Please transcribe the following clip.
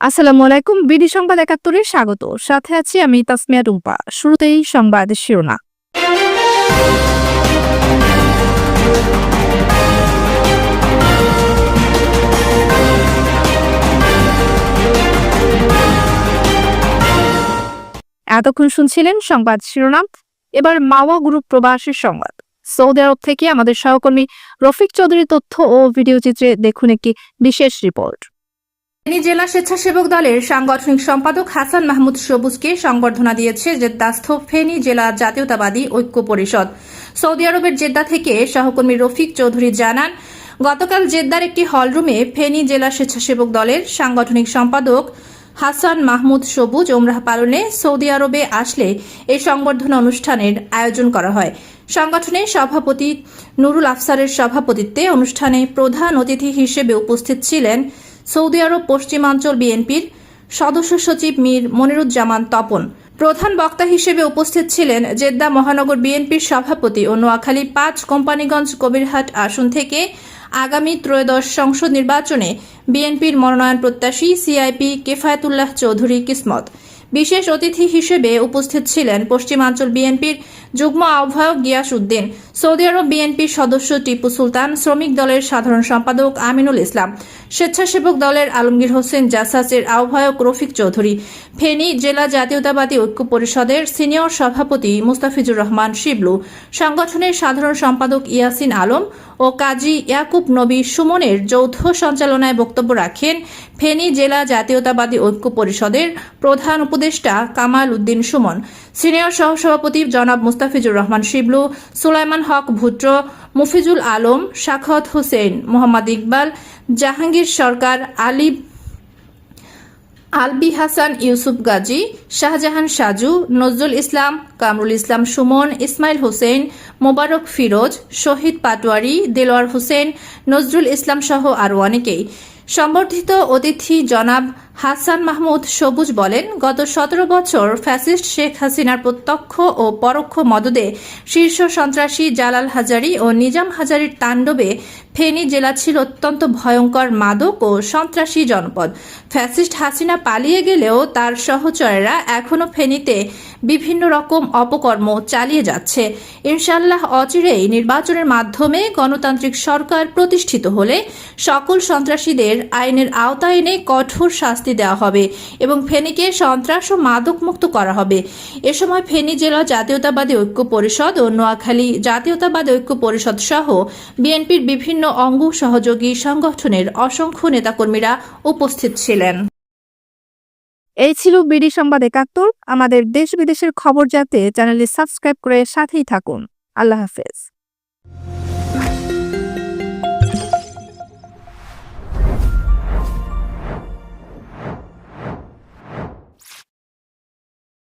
আসসালামু আলাইকুম, বিডি সংবাদ একাত্তরে স্বাগত। সাথে আছি আমি তাসমিয়া রুম্পা শুরুতেই সংবাদ শিরোনাম। এতক্ষণ শুনছিলেন সংবাদ শিরোনাম। এবার মাওয়া গ্রুপ প্রবাসীর সংবাদ। সৌদি আরব থেকে আমাদের সহকর্মী রফিক চৌধুরীর তথ্য ও ভিডিও চিত্রে দেখুন একটি বিশেষ রিপোর্ট। ফেনী জেলা স্বেচ্ছাসেবক দলের সাংগঠনিক সম্পাদক হাসান মাহমুদ সবুজকে সংবর্ধনা দিয়েছে জেদ্দাস্থ ফেনী জেলা জাতীয়তাবাদী ঐক্য পরিষদ। সৌদি আরবের জেদ্দা থেকে সহকর্মী রফিক চৌধুরী জানান, গতকাল জেদ্দার একটি হলরুমে ফেনী জেলা স্বেচ্ছাসেবক দলের সাংগঠনিক সম্পাদক হাসান মাহমুদ সবুজ ওমরাহ পালনে সৌদি আরবে আসলে এই সংবর্ধনা অনুষ্ঠানের আয়োজন করা হয়। সংগঠনের সভাপতি নুরুল আফসারের সভাপতিত্বে অনুষ্ঠানে প্রধান অতিথি হিসেবে উপস্থিত ছিলেন সৌদি আরব পশ্চিমাঞ্চল বিএনপির সদস্য সচিব মীর মনিরুজ্জামান তপন। প্রধান বক্তা হিসেবে উপস্থিত ছিলেন জেদ্দা মহানগর বিএনপির সভাপতি ও নোয়াখালী পাঁচ কোম্পানিগঞ্জ কবিরহাট আসন থেকে আগামী ত্রয়োদশ সংসদ নির্বাচনে বিএনপির মনোনয়ন প্রত্যাশী সিআইপি কেফায়তুল্লাহ চৌধুরী কিসমত। বিশেষ অতিথি হিসেবে উপস্থিত ছিলেন পশ্চিমাঞ্চল বিএনপির যুগ্ম আহ্বায়ক গিয়াস উদ্দিন, সৌদি আরব বিএনপির সদস্য টিপু সুলতান, শ্রমিক দলের সাধারণ সম্পাদক আমিনুল ইসলাম, স্বেচ্ছাসেবক দলের আলমগীর হোসেন জাসাসের আহ্বায়ক রফিক চৌধুরী, ফেনী জেলা জাতীয়তাবাদী ঐক্য পরিষদের সিনিয়র সভাপতি মুস্তাফিজুর রহমান শিবলু, সংগঠনের সাধারণ সম্পাদক ইয়াসিন আলম ও কাজী ইয়াকুব নবী সুমনের যৌথ সঞ্চালনায় বক্তব্য রাখেন ফেনী জেলা জাতীয়তাবাদী ঐক্য পরিষদের প্রধান উপদেষ্টা কামাল উদ্দিন সুমন, সিনিয়র সহসভাপতি জনাব মুস্তাফিজুর রহমান শিবলু, সুলাইমান হক ভুট্র মুফিজুল আলম, শাখত হোসেন, মোহাম্মদ ইকবাল, জাহাঙ্গীর সরকার আলী আলবি হাসান, ইউসুফ গাজী, শাহজাহান সাজু, নজরুল ইসলাম, কামরুল ইসলাম সুমন, ইসমাইল হোসেন, মোবারক ফিরোজ, শহীদ পাটোয়ারি, দেলোয়ার হোসেন, নজরুল ইসলাম সহ আরও অনেকেই। সম্বর্ধিত অতিথি জনাব হাসান মাহমুদ সবুজ বলেন, গত সতেরো বছর ফ্যাসিস্ট শেখ হাসিনার প্রত্যক্ষ ও পরোক্ষ মদদে শীর্ষ সন্ত্রাসী জালাল হাজারি ও নিজাম হাজারির তাণ্ডবে ফেনী জেলা ছিল অত্যন্ত ভয়ঙ্কর মাদক ও সন্ত্রাসী জনপদ। ফ্যাসিস্ট হাসিনা পালিয়ে গেলেও তার সহচরেরা এখনও ফেনীতে বিভিন্ন রকম অপকর্ম চালিয়ে যাচ্ছে। ইনশাল্লাহ অচিরেই নির্বাচনের মাধ্যমে গণতান্ত্রিক সরকার প্রতিষ্ঠিত হলে সকল সন্ত্রাসীদের আইনের আওতায় এনে কঠোর শাস্তি দেওয়া হবে এবং ফেনীকে সন্ত্রাস ও মাদক মুক্ত করা হবে। এ সময় ফেনী জেলা জাতীয়তাবাদী ঐক্য পরিষদ ও নোয়াখালী জাতীয়তাবাদী ঐক্য পরিষদ সহ বিএনপির বিভিন্ন অঙ্গ সহযোগী সংগঠনের অসংখ্য নেতাকর্মীরা উপস্থিত ছিলেন। এই ছিল বিডি সংবাদ একাত্তর। আমাদের দেশ বিদেশের খবর জানতে চ্যানেলটি সাবস্ক্রাইব করে সাথেই থাকুন। আল্লাহ হাফেজ।